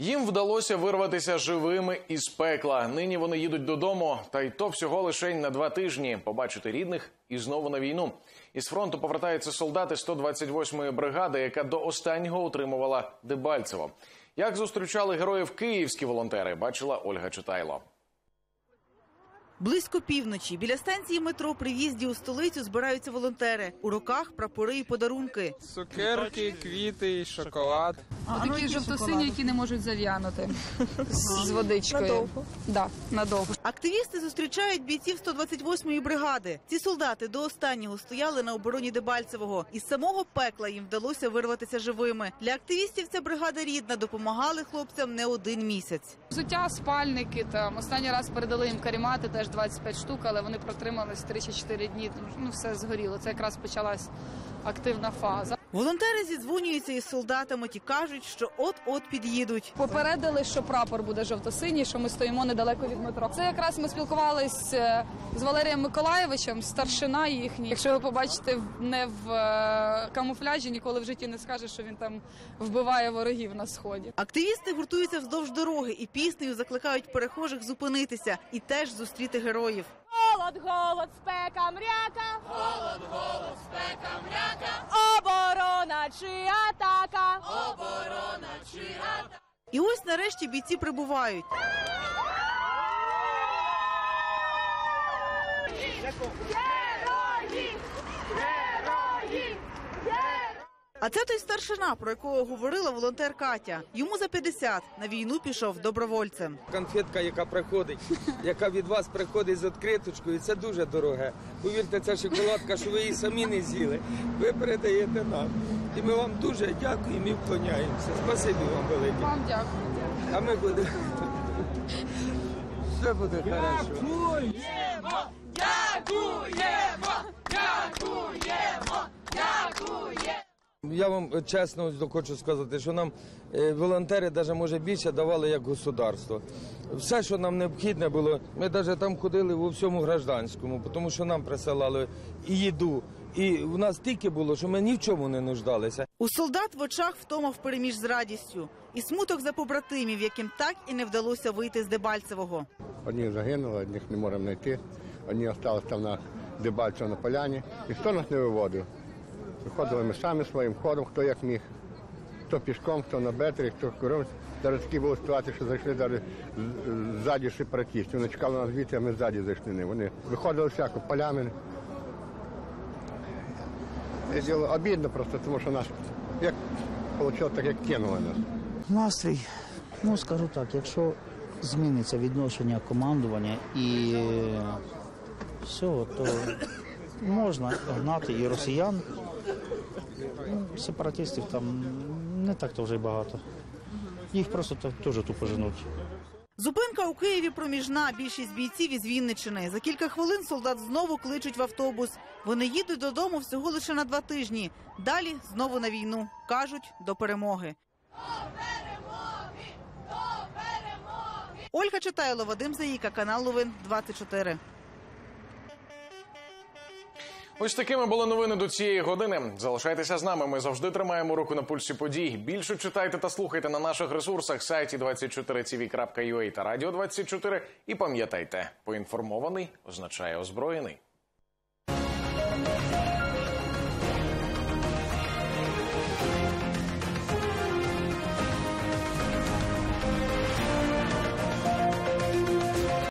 Їм вдалося вирватися живими із пекла. Нині вони їдуть додому, та й то всього лише на два тижні побачити рідних і знову на війну. Із фронту повертаються солдати 128-ї бригади, яка до останнього утримувала Дебальцево. Як зустрічали героїв київські волонтери, бачила Ольга Читайло. Близько півночі біля станції метро при в'їзді у столицю збираються волонтери. У руках прапори і подарунки. Цукерки, квіти, шоколад. Такі жовто-сині, які не можуть зав'янути з водичкою. Надовго? Да, надовго. Активісти зустрічають бійців 128-ї бригади. Ці солдати до останнього стояли на обороні Дебальцевого. Із самого пекла їм вдалося вирватися живими. Для активістів ця бригада рідна допомагали хлопцям не один місяць. Взуття, спальники там. Останній раз передали їм карімати, теж 25 штук, але вони протримались 3 чи 4 дні. Ну все згоріло. Це якраз почалась активна фаза. Волонтери зідзвонюються із солдатами. Ті кажуть, що от-от під'їдуть. Попередили, що прапор буде жовто-синій, що ми стоїмо недалеко від метро. Це якраз ми спілкувались е, з Валерієм Миколаєвичем, старшина їхній. Якщо ви побачите в- не в е, камуфляжі, ніколи в житті не скаже, що він там вбиває ворогів на сході. Активісти гуртуються вздовж дороги і піснею закликають перехожих зупинитися і теж зустріти героїв. Голод, голод, спека, мряка. І ось нарешті бійці прибувають. Герої! Герої! А це той старшина, про якого говорила волонтер Катя. Йому за 50 на війну пішов добровольцем. Конфетка, яка приходить, яка від вас приходить з відкриточкою, це дуже дороге. Повірте, це шоколадка, що ви її самі не з'їли. Ви передаєте нам. І ми вам дуже дякуємо і вклоняємося. Спасибі вам велике. Вам дякую. А ми будемо. Все буде хорошо. Я вам чесно хочу сказати, що нам е, волонтери навіть може більше давали як государство. Все, що нам необхідне було, ми навіть там ходили у всьому гражданському, тому що нам присилали і їду. І в нас тільки було, що ми ні в чому не нуждалися. У солдат в очах втома впереміж з радістю. І смуток за побратимів, яким так і не вдалося вийти з Дебальцевого. Одні загинули, одних не можемо знайти. Одні залишилися там на Дебальцево на поляні. Ніхто нас не виводив. Виходили ми самі своїм ходом, хто як міг. Хто пішком, хто на бетері, хто куром. Зараз такі були ситуації, що зайшли ззаді сепаратісти. Вони чекали нас звідти, а ми ззаді зайшли. Не. Вони виходили всяко полями. Діло обідно просто, тому що нас як вийшло, так як кинули нас. Настрій, ну скажу так, якщо зміниться відношення командування і е, всього, то можна гнати і росіян. Ну, сепаратистів там не так то вже й багато. Їх просто так теж тупо женуть. Зупинка у Києві проміжна. Більшість бійців із Вінниччини. За кілька хвилин солдат знову кличуть в автобус. Вони їдуть додому всього лише на два тижні. Далі знову на війну. кажуть до перемоги. Ольга Читайло, Вадим Заїка, канал Ловин 24. Ось такими були новини до цієї години. Залишайтеся з нами. Ми завжди тримаємо руку на пульсі подій. Більше читайте та слухайте на наших ресурсах сайті 24tv.ua та радіо 24 І пам'ятайте, поінформований означає озброєний.